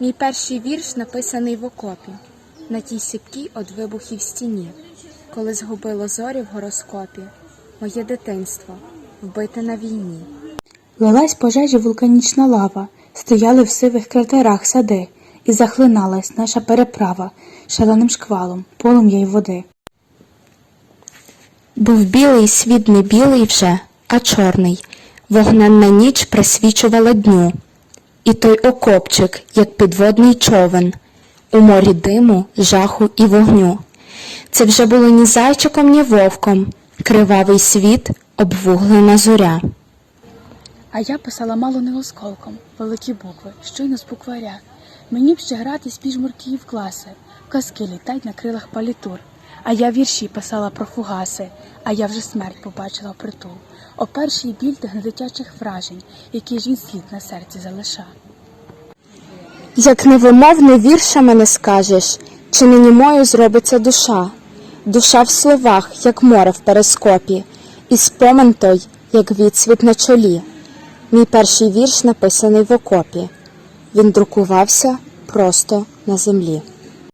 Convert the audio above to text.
Мій перший вірш написаний в окопі, на тій сипкій од вибухів стіні, коли згубило зорі в гороскопі, моє дитинство вбите на війні. Лилась пожежі вулканічна лава, стояли в сивих кратерах сади, і захлиналась наша переправа шаленим шквалом, полум'я й води. Був білий світ не білий вже, а чорний, вогненна ніч присвічувала дню. І той окопчик, як підводний човен, у морі диму, жаху і вогню. Це вже було ні зайчиком, ні вовком, кривавий світ, обвуглена зоря. А я писала мало не осколком, великі букви, щойно з букваря. Мені б ще грати піжмурки в класи, казки літать на крилах палітур. А я вірші писала про фугаси, а я вже смерть побачила притул. О перший біль тих недитячих вражень, які ж він слід на серці залиша. Як невимовне віршами не скажеш, чи не німою зробиться душа, душа в словах, як море в перископі, і спомин той, як відсвіт на чолі. Мій перший вірш написаний в окопі. Він друкувався просто на землі.